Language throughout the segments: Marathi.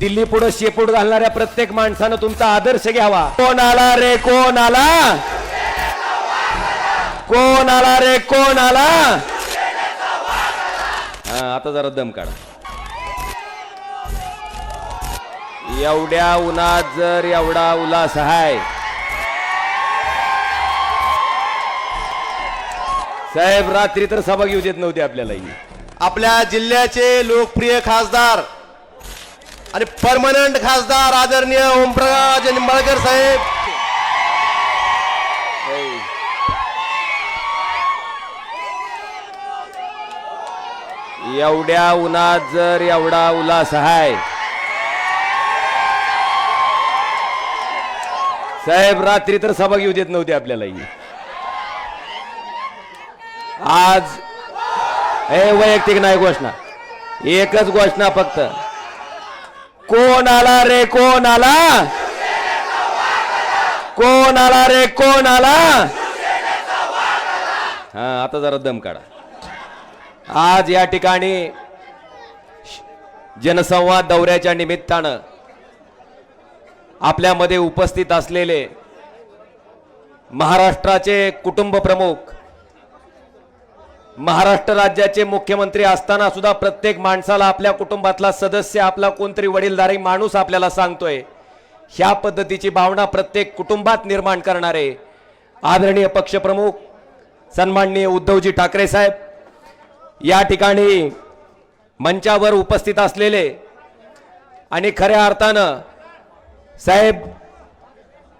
दिल्ली पुढे शेपूट घालणाऱ्या प्रत्येक माणसानं तुमचा आदर्श घ्यावा. कोण आला रे कोण आला? कोण आला रे कोण आला? हा आता जरा दम काढा. एवढ्या उन्हात जर एवढा उल्हास आहे साहेब रात्री तर सभा घेऊ देत नव्हते आपल्यालाही. आपल्या जिल्ह्याचे लोकप्रिय खासदार आणि परमनंट खासदार आदरणीय ओमप्रकाश निंबाळकर साहेब. एवढ्या उन्हात जर एवढा उल्हास आहे. साहेब रात्री तर सभा घेऊ देत नव्हते आपल्याला आज हे वैयक्तिक नाही घोषणा. एकच घोषणा फक्त. कोण आला रे कोण आला कोण आला रे कोण आला हा आता जरा दम काढा. आज या ठिकाणी जनसंवाद दौऱ्याच्या निमित्तानं आपल्यामध्ये उपस्थित असलेले महाराष्ट्राचे कुटुंब प्रमुख महाराष्ट्र राज्याचे मुख्यमंत्री असताना सुद्धा प्रत्येक माणसाला आपल्या कुटुंबातला सदस्य आपला कोणतरी वडीलधारी माणूस आपल्याला सांगतोय. ह्या पद्धतीची भावना प्रत्येक कुटुंबात निर्माण करणारे आदरणीय पक्षप्रमुख सन्माननीय उद्धवजी ठाकरे साहेब या ठिकाणी मंचावर उपस्थित असलेले आणि खऱ्या अर्थानं साहेब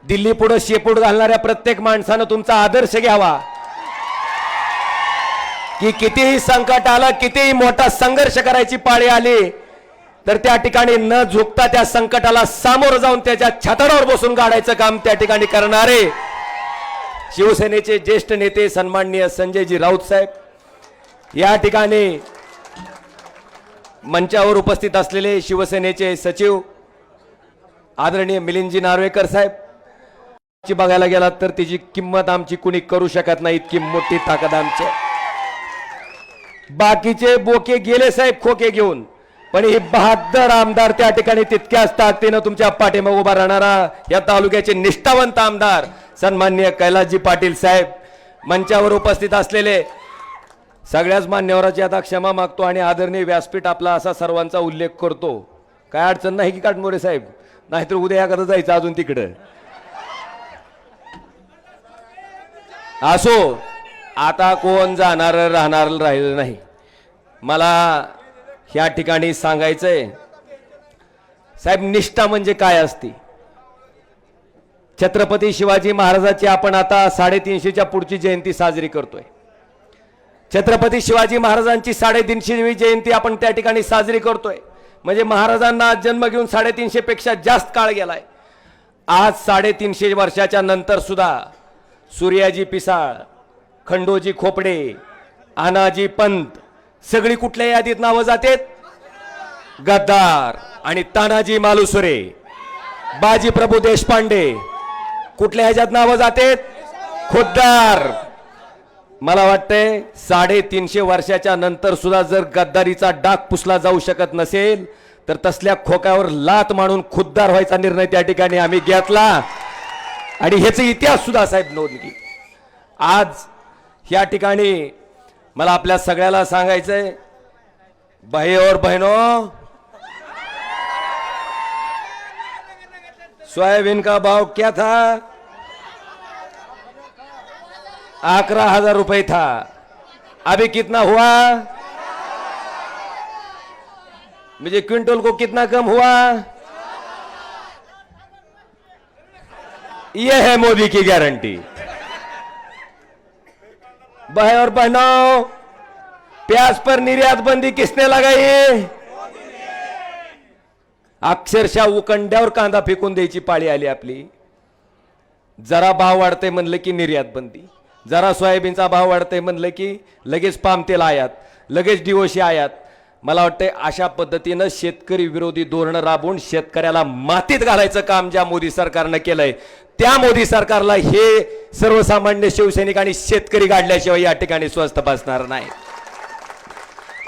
दिल्ली पुढे शेपूट घालणाऱ्या प्रत्येक माणसानं तुमचा आदर्श घ्यावा. की कितीही संकट आलं कितीही मोठा संघर्ष करायची पाळी आली तर त्या ठिकाणी न झुकता त्या संकटाला सामोरं जाऊन त्याच्या छातडावर बसून काढायचं काम त्या ठिकाणी करणारे शिवसेनेचे ज्येष्ठ नेते सन्माननीय संजयजी राऊत साहेब या ठिकाणी मंचावर उपस्थित असलेले शिवसेनेचे सचिव आदरणीय मिलिंदजी नार्वेकर साहेब ची बघायला गेलात तर तिची किंमत आमची कुणी करू शकत नाही इतकी मोठी ताकद आमची आहे. बाकीचे बोके गेले साहेब खोके घेऊन. पण हे बहादर आमदार त्या ठिकाणी तितक्याच ताकदीनं तुमच्या पाठीमाग उभा राहणारा या तालुक्याचे निष्ठावंत आमदार सन्माननीय कैलासजी पाटील साहेब मंचावर उपस्थित असलेले सगळ्याच मान्यवराची आता क्षमा मागतो आणि आदरणीय व्यासपीठ आपला असा सर्वांचा उल्लेख करतो. काय अडचण नाही की काटमोरे साहेब? नाहीतर उद्या या जायचं अजून तिकडं. असो. आता कोण जाणार राहणार राहिलं नाही. मला ह्या ठिकाणी सांगायचं आहे साहेब निष्ठा म्हणजे काय असते? छत्रपती शिवाजी महाराजाची आपण आता साडेतीनशेच्या पुढची जयंती साजरी करतोय. छत्रपती शिवाजी महाराजांची साडेतीनशेवी जयंती आपण त्या ठिकाणी साजरी करतोय. म्हणजे महाराजांना जन्म घेऊन साडेतीनशे पेक्षा जास्त काळ गेलाय. आज साडेतीनशे वर्षाच्या नंतर सुद्धा सूर्याजी पिसाळ खंडोजी खोपडे आनाजी पंत सगळी कुठल्या यादीत नावं जातेत? गद्दार आणि तानाजी मालुसरे बाजी प्रभू देशपांडे कुठल्या ह्याच्यात नावं जातेत? खुद्दार. मला वाटतंय साडेतीनशे वर्षाच्या नंतर सुद्धा जर गद्दारीचा डाग पुसला जाऊ शकत नसेल तर तसल्या खोक्यावर लात मारून खुद्दार व्हायचा निर्णय त्या ठिकाणी आम्ही घेतला. आणि ह्याचा इतिहास सुद्धा साहेब नोंद की आज या ठिकाणी मला आपल्या सगळ्याला सांगायचंय भाई और बहनों सोयाबीन का भाव क्या था? अकरा हजार रुपये था. अभी कितना हुआ? मुझे क्विंटल को कितना कम हुआ? यह है मोदी की गारंटी। भाई और बहनों प्याज पर निर्यात बंदी किसने लगाई? अक्षरशः उकंड्यावर कांदा फेकून द्यायची पाळी आली आपली. जरा भाव वाढते म्हणलं की निर्यात बंदी. जरा सोयाबीनचा भाव वाढते म्हणलं की लगेच पाम तेल आयात लगेच डिओशी आयात. मला वाटतंय अशा पद्धतीनं शेतकरी विरोधी धोरणं राबवून शेतकऱ्याला मातीत घालायचं काम ज्या मोदी सरकारनं केलंय त्या मोदी सरकारला हे सर्वसामान्य शिवसैनिक आणि शेतकरी गाडल्याशिवाय या ठिकाणी स्वस्त बसणार नाही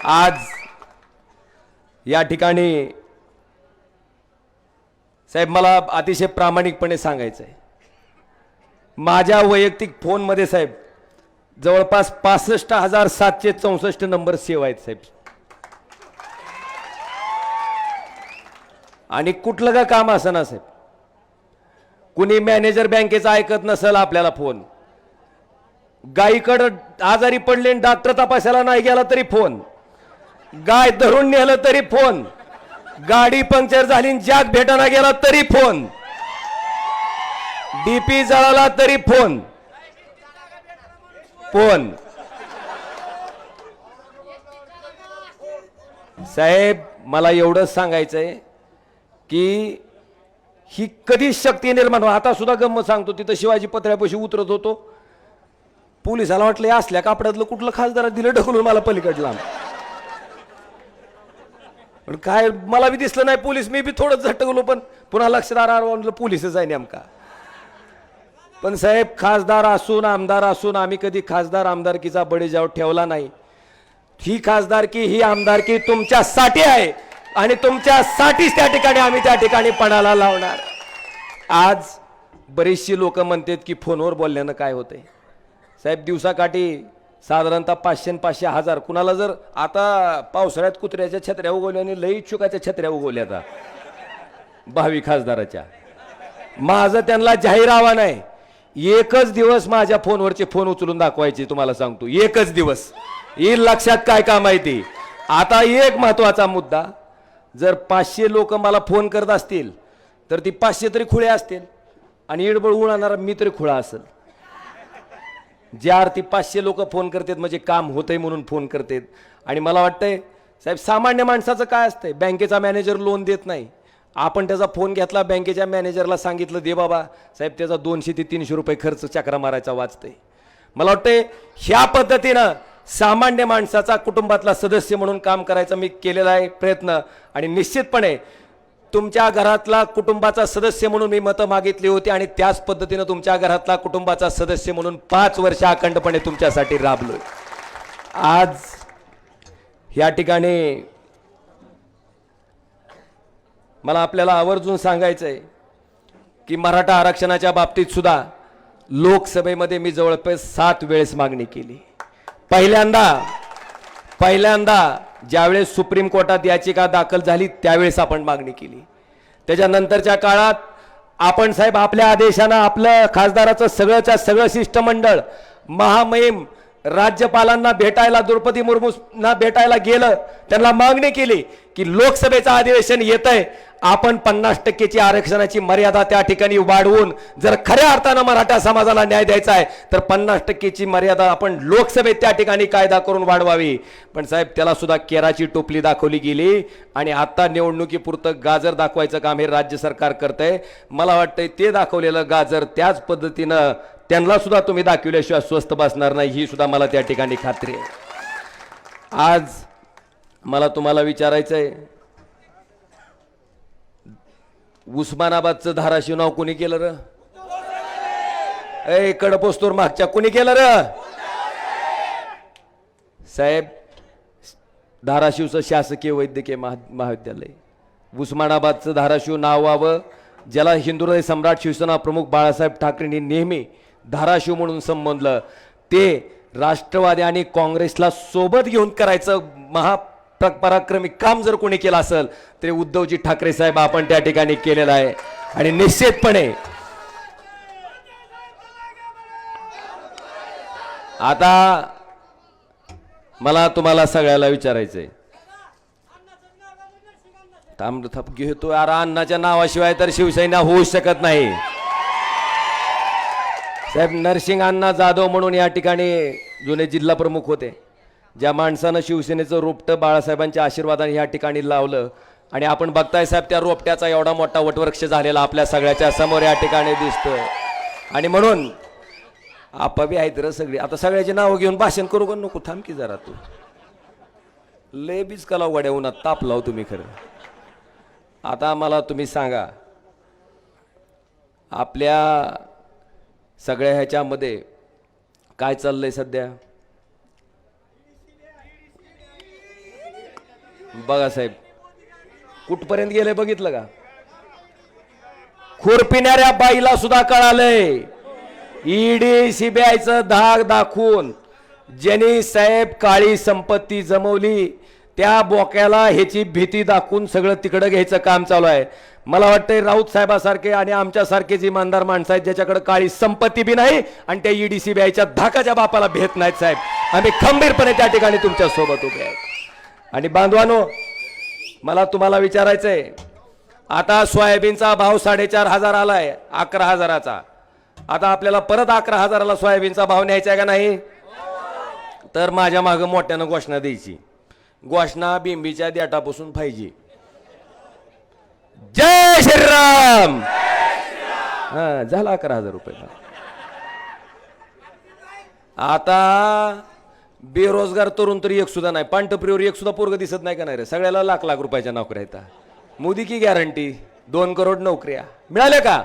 आज या ठिकाणी साहेब मला अतिशय प्रामाणिकपणे सांगायचं आहे माझ्या वैयक्तिक फोनमध्ये साहेब जवळपास पासष्ट हजार सातशे चौसष्ट नंबर सेव्ह आहेत साहेब. आणि कुठलं का काम असं ना साहेब? कुणी मॅनेजर बँकेचा ऐकत नसेल आपल्याला फोन. गायीकडं आजारी पडले आणि डॉक्टर तपासायला नाही गेला तरी फोन. गाय धरून नेलं तरी फोन. गाडी पंक्चर झाली आणि जॅक भेटायला गेला तरी फोन. डीपी जळाला तरी फोन. फोन. साहेब मला एवढंच सांगायचंय की ही कधीच शक्ती निर्माण आता सुद्धा गंमत सांगतो तिथं शिवाजी पत्र्यापाशी उतरत होतो. पोलिसाला वाटलं असल्या कापडातलं कुठलं खासदार दिलं ढकलून मला पलीकडला पण काय मला बी दिसलं नाही पोलीस मी बी थोडंच झटकलो पण पुन्हा लक्षदार आलं पोलीसच आहे नेमका. पण साहेब खासदार असून आमदार असून आम्ही कधी खासदार आमदारकीचा बडेजाव ठेवला नाही. ही खासदारकी ही आमदारकी तुमच्यासाठी आहे. आणि तुमच्यासाठीच त्या ठिकाणी आम्ही त्या ठिकाणी पणाला लावणार. आज बरीचशी लोक म्हणतात की फोनवर बोलल्यानं काय होते साहेब दिवसाकाठी साधारणतः पाचशे पाचशे हजार. कुणाला जर आता पावसाळ्यात कुत्र्याच्या छत्र्या उगवल्या आणि लई चुकाच्या छत्र्या उगवल्या आता भावी खासदाराच्या. माझं त्यांना जाहीर आव्हान आहे एकच दिवस माझ्या फोनवरचे फोन उचलून दाखवायचे तुम्हाला सांगतो. एकच दिवस. येईल लक्षात काय काम आहे ते? आता एक महत्त्वाचा मुद्दा जर पाचशे लोक मला फोन करत असतील तर ती पाचशे तरी खुळे असतील. आणि इडबळ उडणारा मी तरी खुळा असेल. ज्या अर्थी पाचशे लोक फोन करतात म्हणजे काम होतंय म्हणून फोन करतात. आणि मला वाटतंय साहेब सामान्य माणसाचं काय असतंय? बँकेचा मॅनेजर लोन देत नाही. आपण त्याचा फोन घेतला बँकेच्या मॅनेजरला सांगितलं दे बाबा साहेब त्याचा दोनशे ते तीनशे रुपये खर्च चक्रा मारायचा वाचतंय. मला वाटतंय ह्या पद्धतीनं सामान्य माणसाचा कुटुंबातला सदस्य म्हणून काम करायचा मी केलेला आहे प्रयत्न. आणि निश्चितपणे तुमच्या घरातला कुटुंबाचा सदस्य म्हणून मी मतं मागितली होती आणि त्याच पद्धतीनं तुमच्या घरातला कुटुंबाचा सदस्य म्हणून पाच वर्ष अखंडपणे तुमच्यासाठी राबलोय. आज या ठिकाणी मला आपल्याला आवर्जून सांगायचं आहे की मराठा आरक्षणाच्या बाबतीत सुद्धा लोकसभेमध्ये मी जवळपास सात वेळेस मागणी केली. पहिल्यांदा पहिल्यांदा ज्यावेळेस सुप्रीम कोर्टात याचिका दाखल झाली त्यावेळेस आपण मागणी केली. त्याच्यानंतरच्या काळात आपण साहेब आपल्या आदेशानं आपलं खासदाराचं सगळंच्या सगळं शिष्टमंडळ महामहिम राज्यपालांना भेटायला द्रौपदी मुर्मूंना भेटायला गेलं त्यांना मागणी केली की लोकसभेचं अधिवेशन येत आहे आपण पन्नास टक्केची आरक्षणाची मर्यादा त्या ठिकाणी वाढवून जर खऱ्या अर्थानं मराठा समाजाला न्याय द्यायचा आहे तर पन्नास टक्केची मर्यादा आपण लोकसभेत त्या ठिकाणी कायदा करून वाढवावी. पण साहेब त्याला सुद्धा केराची टोपली दाखवली गेली आणि आता निवडणुकीपुरतं गाजर दाखवायचं काम हे राज्य सरकार करत मला वाटतंय ते दाखवलेलं गाजर त्याच पद्धतीनं त्यांना सुद्धा तुम्ही दाखवल्याशिवाय स्वस्त बसणार नाही ही सुद्धा मला त्या ठिकाणी खात्री आहे. आज मला तुम्हाला विचारायचं आहे उस्मानाबादचं धाराशिव नाव कोणी केलं र? ए कडपोस्तूर मागच्या कोणी केलं र? साहेब धाराशिवचं शासकीय वैद्यकीय महा महाविद्यालय. उस्मानाबादचं धाराशिव नाव व्हावं ज्याला हिंदुराय सम्राट शिवसेना प्रमुख बाळासाहेब ठाकरेंनी नेहमी धाराशिव म्हणून संबोधलं. ते राष्ट्रवादी आणि काँग्रेसला सोबत घेऊन करायचं महा पराक्रमी काम जर कोणी केलं असेल तरी उद्धवजी ठाकरे साहेब आपण त्या ठिकाणी केलेलं आहे. आणि निश्चितपणे आता मला तुम्हाला सगळ्याला विचारायचंय. थांब थप घेतो अरे अण्णाच्या नावाशिवाय तर शिवसेना होऊ शकत नाही. साहेब नरसिंग अण्णा जाधव म्हणून या ठिकाणी जुने जिल्हा प्रमुख होते. ज्या माणसानं शिवसेनेचं रोपटं बाळासाहेबांच्या आशीर्वादाने या ठिकाणी लावलं आणि आपण बघताय साहेब त्या रोपट्याचा एवढा मोठा वटवृक्ष झालेला आपल्या सगळ्याच्या समोर या ठिकाणी दिसतोय. आणि म्हणून आपाबी आहेत र सगळी. आता सगळ्याची नावं घेऊन भाषण करू पण नको थांब की जरा तू. लय बीज कला वड्या उन्हात ताप लाव हो तुम्ही खरं. आता मला तुम्ही सांगा आपल्या सगळ्या ह्याच्यामध्ये काय चाललंय सध्या? बघा साहेब कुठपर्यंत गेले बघितलं का? खुरपिणाऱ्या बाईला सुद्धा कळालंय. ईडी सीबीआयचं धाक दाखवून ज्यांनी साहेब काळी संपत्ती जमवली त्या बोक्याला ह्याची भीती दाखवून सगळं तिकडं घ्यायचं काम चालू आहे. मला वाटतंय राऊत साहेबासारखे आणि आमच्यासारखेच इमानदार माणसं आहेत ज्याच्याकडे काळी संपत्ती बी नाही आणि त्या ईडीसी बीआयच्या धाकाच्या बापाला भेट नाहीत साहेब. आम्ही खंबीरपणे त्या ठिकाणी तुमच्यासोबत उभे आहेत आणि बांधवानो मला तुम्हाला विचारायचंय आता सोयाबीनचा भाव साडेचार हजार आलाय अकरा हजाराचा. आता आपल्याला परत अकरा हजाराला सोयाबीनचा भाव न्यायचा आहे का नाही? तर माझ्या मागं मोठ्यानं घोषणा द्यायची. घोषणा बिंबीच्या देटापासून पाहिजे. जय श्रीराम! हा झाला अकरा हजार रुपये. आता बेरोजगार तरुण तरी एक सुद्धा नाही. पांढरप्रिवर एक सुद्धा पोरग दिसत नाही का नाही रे? सगळ्याला लाख लाख रुपयाच्या नोकऱ्या येतात मोदी की गॅरंटी दोन करोड नोकऱ्या. मिळाल्या का?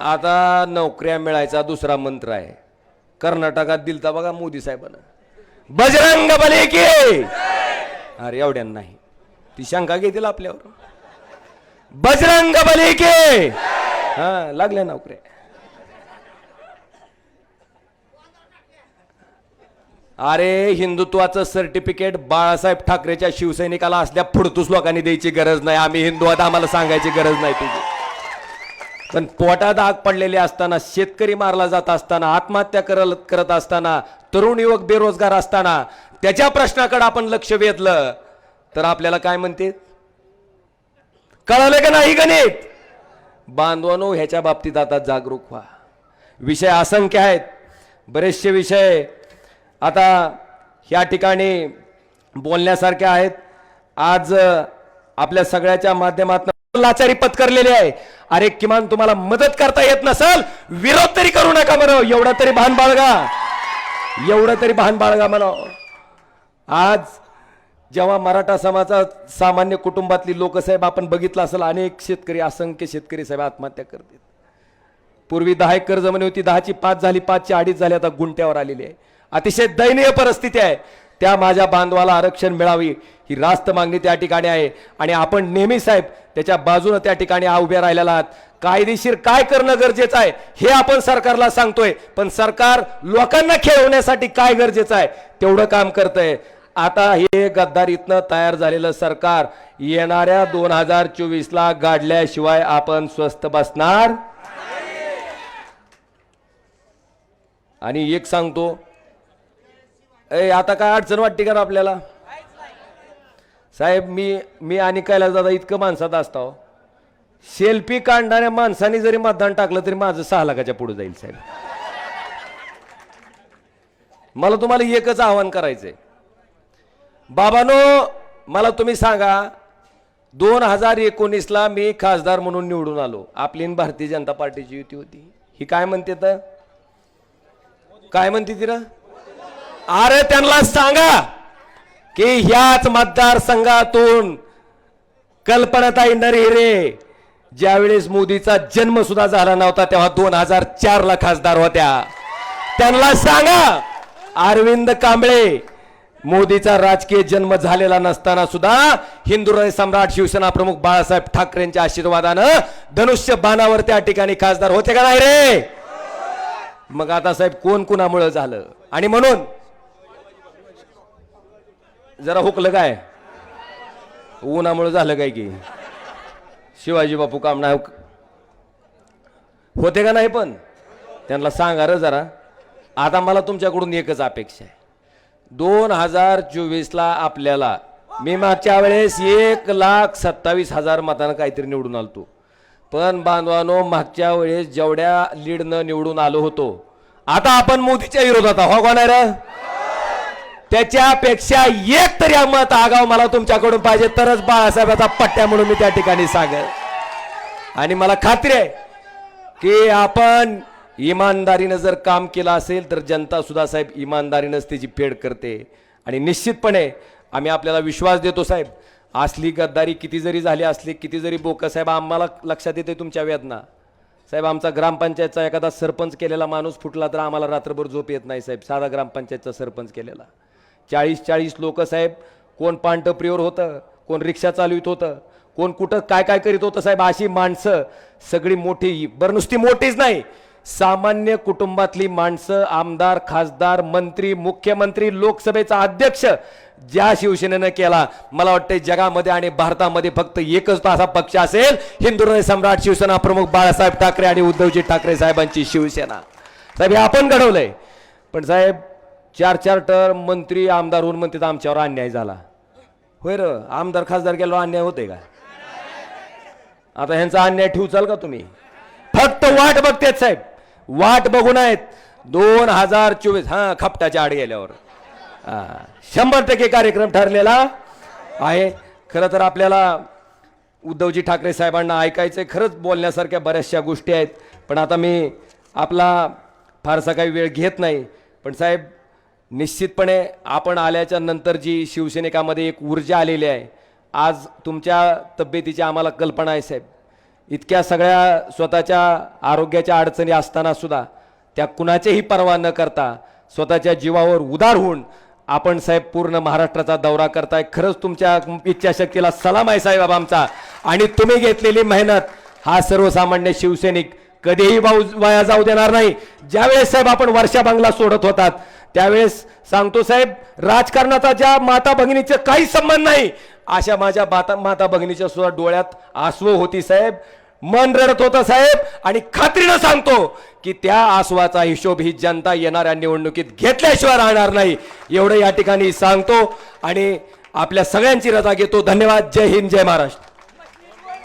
आता नोकऱ्या मिळायचा दुसरा मंत्र आहे. कर्नाटकात दिलता बघा मोदी साहेबांना. बजरंग बले की! अरे एवढ्यांना नाही. ती शंका घेतील आपल्यावर. बजरंग बली के। हा लागल्या नोकऱ्या अरे हिंदुत्वाचं सर्टिफिकेट बाळासाहेब ठाकरेच्या शिवसैनिकाला असल्या फुडतूस लोकांनी द्यायची गरज नाही. आम्ही हिंदू आता आम्हाला सांगायची गरज नाही तुझी. पण पोटात आग पडलेली असताना शेतकरी मारला जात असताना आत्महत्या करत करत असताना तरुण युवक बेरोजगार असताना त्याच्या प्रश्नाकडे आपण लक्ष वेधलं तर आपल्याला काय म्हणते कळालं का नाही गणित? बांधवानो ह्याच्या बाबतीत आता जागरूक व्हा. विषय असंख्य आहेत. बरेचसे विषय आता ह्या ठिकाणी बोलण्यासारखे आहेत. आज आपल्या सगळ्याच्या माध्यमातून लाचारी पत्करलेली आहे. अरे किमान तुम्हाला मदत करता येत नसल विरोध तरी करू नका म्हणा. एवढं तरी भान बाळगा. एवढं तरी भान बाळगा म्हणा. आज जेव्हा मराठा समाजा सामान्य कुटुंबातली लोकसाहेब आपण बघितलं असेल अनेक शेतकरी असंख्य शेतकरी साहेब आत्महत्या करतात. पूर्वी दहा एकर म्हणे होती दहाची पाच झाली पाचची अडीच झाली आता गुंट्यावर आलेली आहे. अतिशय दयनीय परिस्थिती आहे. त्या माझ्या बांधवाला आरक्षण मिळावी ही रास्त मागणी त्या ठिकाणी आहे. आणि आपण नेहमी साहेब त्याच्या बाजूने त्या ठिकाणी उभ्या उभे राहिलेला आहात. कायदेशीर काय करणं गरजेचं आहे हे आपण सरकारला सांगतोय. पण सरकार लोकांना खेळवण्यासाठी काय गरजेचं आहे तेवढं काम करतंय. आता हे गद्दारीतनं तयार झालेलं सरकार येणाऱ्या दोन हजार चोवीसला गाडल्याशिवाय आपण स्वस्त बसणार? आणि एक सांगतो ए आता काय अडचण वाटते का आपल्याला? साहेब मी मी आणि कैलास दादा इतकं माणसात असतो. सेल्फी काढणाऱ्या माणसाने जरी मतदान टाकलं तरी माझं सहा लाखाच्या पुढे जाईल साहेब. मला तुम्हाला एकच आव्हान करायचंय. बाबानो मला तुम्ही सांगा दोन हजार एकोणीसला मी खासदार म्हणून निवडून आलो. आपली भारतीय जनता पार्टीची युती होती. ही काय म्हणते तर? काय म्हणते तिला? अरे त्यांना सांगा की ह्याच मतदारसंघातून कल्पनाताई नरहिरे ज्यावेळेस मोदीचा जन्म सुद्धा झाला नव्हता तेव्हा दोन हजार चार ला खासदार होत्या. त्यांना सांगा अरविंद कांबळे मोदीचा राजकीय जन्म झालेला नसताना सुद्धा हिंदुराय सम्राट शिवसेना प्रमुख बाळासाहेब ठाकरेंच्या आशीर्वादानं धनुष्य बाणावर त्या ठिकाणी खासदार होते का नाही रे? मग आता साहेब कोण कुणामुळं झालं? आणि म्हणून जरा हुकलं काय? उन्हामुळं झालं काय की? शिवाजी बापू काम नाही होते का नाही पण? त्यांना सांगा र जरा. आता मला तुमच्याकडून एकच अपेक्षा आहे. दोन हजार चोवीसला आपल्याला मी मागच्या वेळेस एक लाख सत्तावीस हजार मतानं काहीतरी निवडून आलतो. पण बांधवानो मागच्या वेळेस जेवढ्या लीडनं निवडून आलो होतो आता आपण मोदीच्या विरोधात आहोत. हो का नाही त्याच्यापेक्षा एक तरी मत आगाव मला तुमच्याकडून पाहिजे. तरच बाळासाहेबाचा पट्ट्या म्हणून मी त्या ठिकाणी सांगेल. आणि मला खात्री आहे की आपण इमानदारीनं जर काम केलं असेल तर जनता सुद्धा साहेब इमानदारीनंच त्याची फेड करते. आणि निश्चितपणे आम्ही आपल्याला विश्वास देतो साहेब. असली गद्दारी किती जरी झाली असली किती जरी बोकं साहेब आम्हाला लक्षात येते तुमच्या वेदना. साहेब आमचा ग्रामपंचायतचा एखादा सरपंच केलेला माणूस फुटला तर आम्हाला रात्रभर झोप येत नाही साहेब साधा ग्रामपंचायतचा सरपंच केलेला. चाळीस चाळीस लोक साहेब कोण पांटप्रिवर होतं कोण रिक्षा चालवित होतं कोण कुठं काय काय करीत होतं साहेब अशी माणसं सगळी मोठी बरं नुसती मोठीच नाही सामान्य कुटुंबातली माणसं आमदार खासदार मंत्री मुख्यमंत्री लोकसभेचा अध्यक्ष ज्या शिवसेनेनं केला मला वाटतं जगामध्ये आणि भारतामध्ये फक्त एकच असा पक्ष असेल हिंदू सम्राट शिवसेना प्रमुख बाळासाहेब ठाकरे आणि उद्धवजी ठाकरे साहेबांची शिवसेना. साहेब हे आपण घडवलंय. पण साहेब चार चार टर्म मंत्री आमदार होऊन तर आमच्यावर अन्याय झाला. होय र आमदार खासदार गेलो अन्याय होते का? आता ह्यांचा अन्याय ठेवचाल का तुम्ही? फक्त वाट बघतेत साहेब. वाट बघून आहेत. दोन हजार चोवीस. हा खपटाच्या आड गेल्यावर. शंभर टक्के कार्यक्रम ठरलेला आहे. खरं तर आपल्याला उद्धवजी ठाकरे साहेबांना ऐकायचंय. खरंच बोलण्यासारख्या बऱ्याचशा गोष्टी आहेत. पण आता मी आपला फारसा काही वेळ घेत नाही. पण साहेब निश्चितपणे आपण आल्याच्यानंतर जी शिवसैनिकामध्ये एक ऊर्जा आलेली आहे आज तुमच्या तब्येतीची आम्हाला कल्पना आहे साहेब. इतक्या सगळ्या स्वतःच्या आरोग्याच्या अडचणी असताना सुद्धा त्या कुणाचीही पर्वा न करता स्वतःच्या जीवावर उदार होऊन आपण साहेब पूर्ण महाराष्ट्राचा दौरा करताय. खरंच तुमच्या इच्छाशक्तीला सलाम आहे साहेब आमचा. आणि तुम्ही घेतलेली मेहनत हा सर्वसामान्य शिवसैनिक कधीही वाऊ वाया जाऊ देणार नाही. ज्यावेळेस साहेब आपण वर्षा बंगला सोडत होतात त्यावेळेस सांगतो साहेब राजकारणाचा ज्या माता भगिनीचं काही संबंध नाही अशा माझ्या माता माता भगिनीच्या सुद्धा डोळ्यात आसवं होती साहेब. मन रडत होतं साहेब. आणि खात्रीनं सांगतो की त्या आसवाचा हिशोब ही जनता येणाऱ्या निवडणुकीत घेतल्याशिवाय राहणार नाही. एवढं या ठिकाणी सांगतो आणि आपल्या सगळ्यांची रजा घेतो. धन्यवाद. जय हिंद जय महाराष्ट्र.